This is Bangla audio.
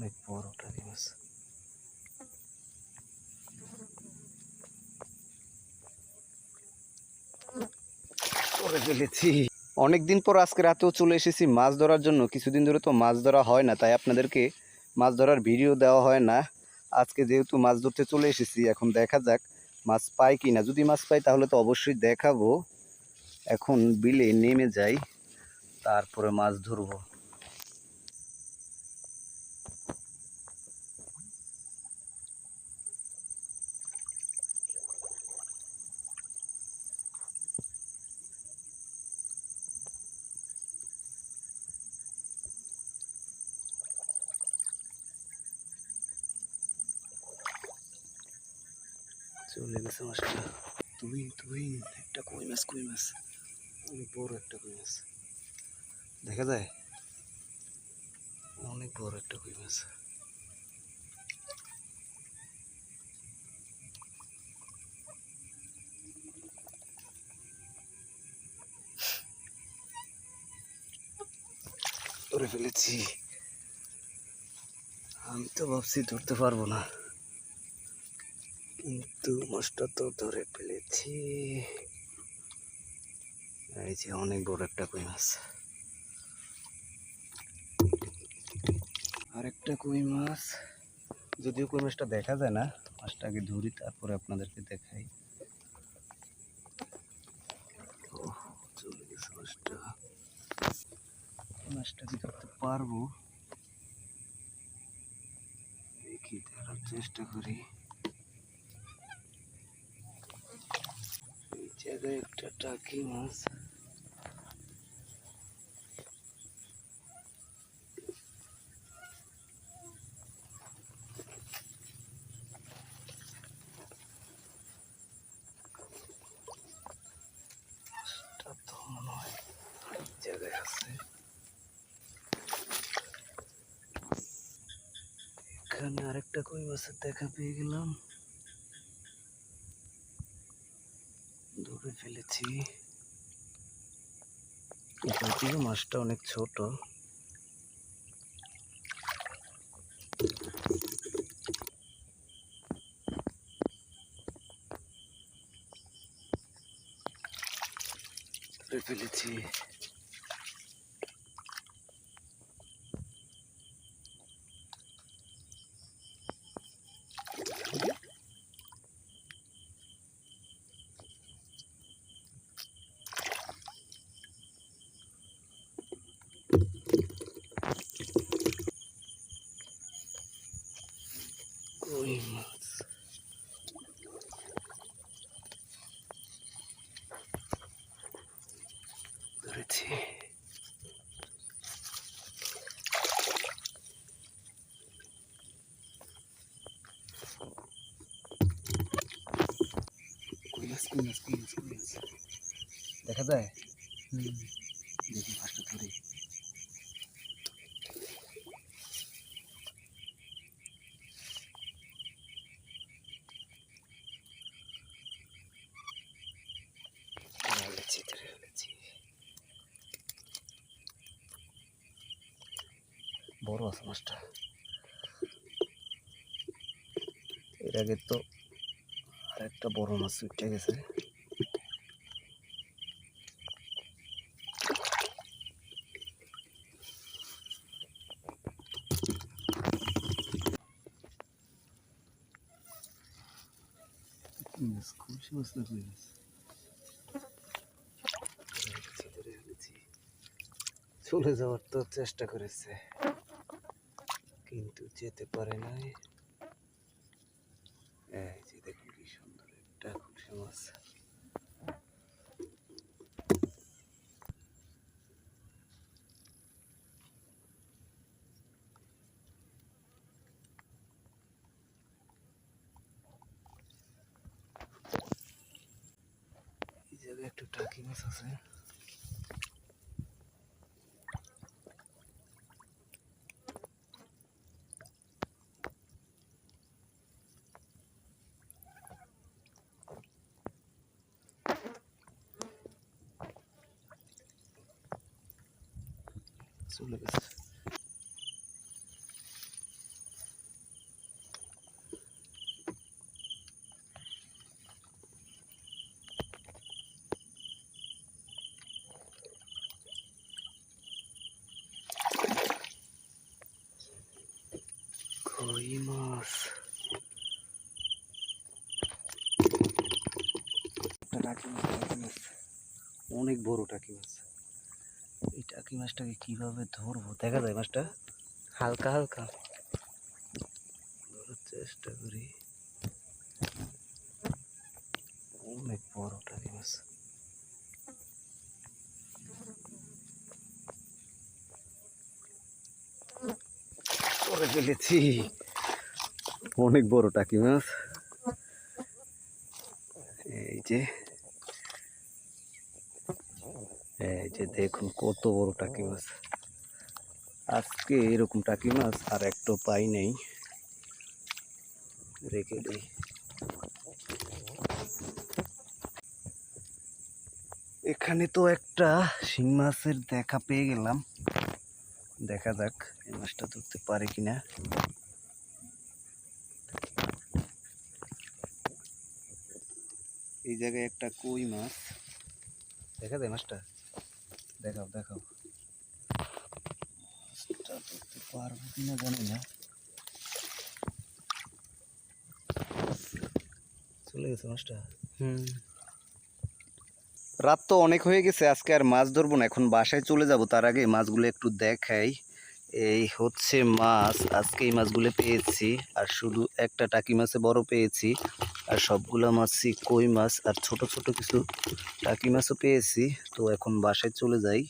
অনেক বড় টাকি মাছ অনেকদিন পর আজকে রাতেও চলে এসেছি মাছ ধরার জন্য। কিছুদিন ধরে তো মাছ ধরা হয় না, তাই আপনাদেরকে মাছ ধরার ভিডিও দেওয়া হয় না। আজকে যেহেতু মাছ ধরতে চলে এসেছি, এখন দেখা যাক মাছ পাই কি না যদি মাছ পাই তাহলে তো অবশ্যই দেখাবো। এখন বিলে নেমে যাই, তারপরে মাছ ধরবো। চলে গেছে মাছটা তুই তুই একটা কই মাছ কই মাছ? অনেক বড় একটা কই মাছ। দেখা যায়? অনেক বড় একটা কই মাছ। ধরে ফেলেছি। আমি তো ভাবছি ধরতে পারব না। কিন্তু মাছটা তো ধরে ফেলেছি। এই যে অনেক বড় একটা কই মাছ। আর একটা কই মাছ। যদিও কই মাছটা দেখা যায় না মাছটা আগে ধরি, তারপরে আপনাদেরকে দেখাই। মাছটা। মাছটা কি পারব? দেখি ধরার চেষ্টা করি এই জায়গায় একটা টাকি মাছ মাছটা তো মনে হয় এই জায়গায় আছে এখানে আরেকটা কই মাছের দেখা পেয়ে গেলাম ফেলেছি যদিও মাছটা অনেক ছোট। ফেলেছি। কই মাছ ধরেছি কই মাছ কই মাছ কই মাছ কই মাছ দেখা যায় দেখি মাছটা ধরে ধরে বড় আছে মাছটা। এর আগে তো আরেকটা বড় মাছ উঠে গেছে। খুশি মাছ। চলে যাওয়ার তো চেষ্টা করেছে। কিন্তু যেতে পারে নাই। এই যে দেখুন কি সুন্দর একটা খুশি মাছ। একটু টাকি মাছ আছে। চলে গেছে। মাছ। অনেক বড় টাকি মাছ। এই মাছটাকে কীভাবে ধরবো? দেখা যায় মাছটা হালকা হালকা। ধরার চেষ্টা করি। অনেক বড় টাকি মাছ। ফেলেছি। অনেক বড় টাকি মাছ। এই যে এই যে দেখুন কত বড় টাকি মাছ। আজকে এরকম টাকি মাছ আর একটু পাই নেই। রেখে দিই। এখানে তো একটা শিং মাছের দেখা পেয়ে গেলাম। দেখা যাক এই মাছটা ধরতে পারে কিনা। এই জায়গায় একটা কই মাছ। দেখা যায় মাছটা? দেখাও দেখাও। ধরতে পারব কিনা জানি না। চলে গেছে মাছটা? হুম। রাত তো অনেক হয়ে গেছে আজকে আর মাছ ধরবো না এখন বাসায় চলে যাব তার আগে মাছগুলো একটু দেখাই। এই হচ্ছে মাছ আজকে এই মাছগুলো পেয়েছি আর শুধু একটা টাকি মাছে বড় পেয়েছি। আর সবগুলো মাছই কই মাছ আর ছোট ছোট কিছু টাকি মাছও পেয়েছি। তো এখন বাসায় চলে যাই।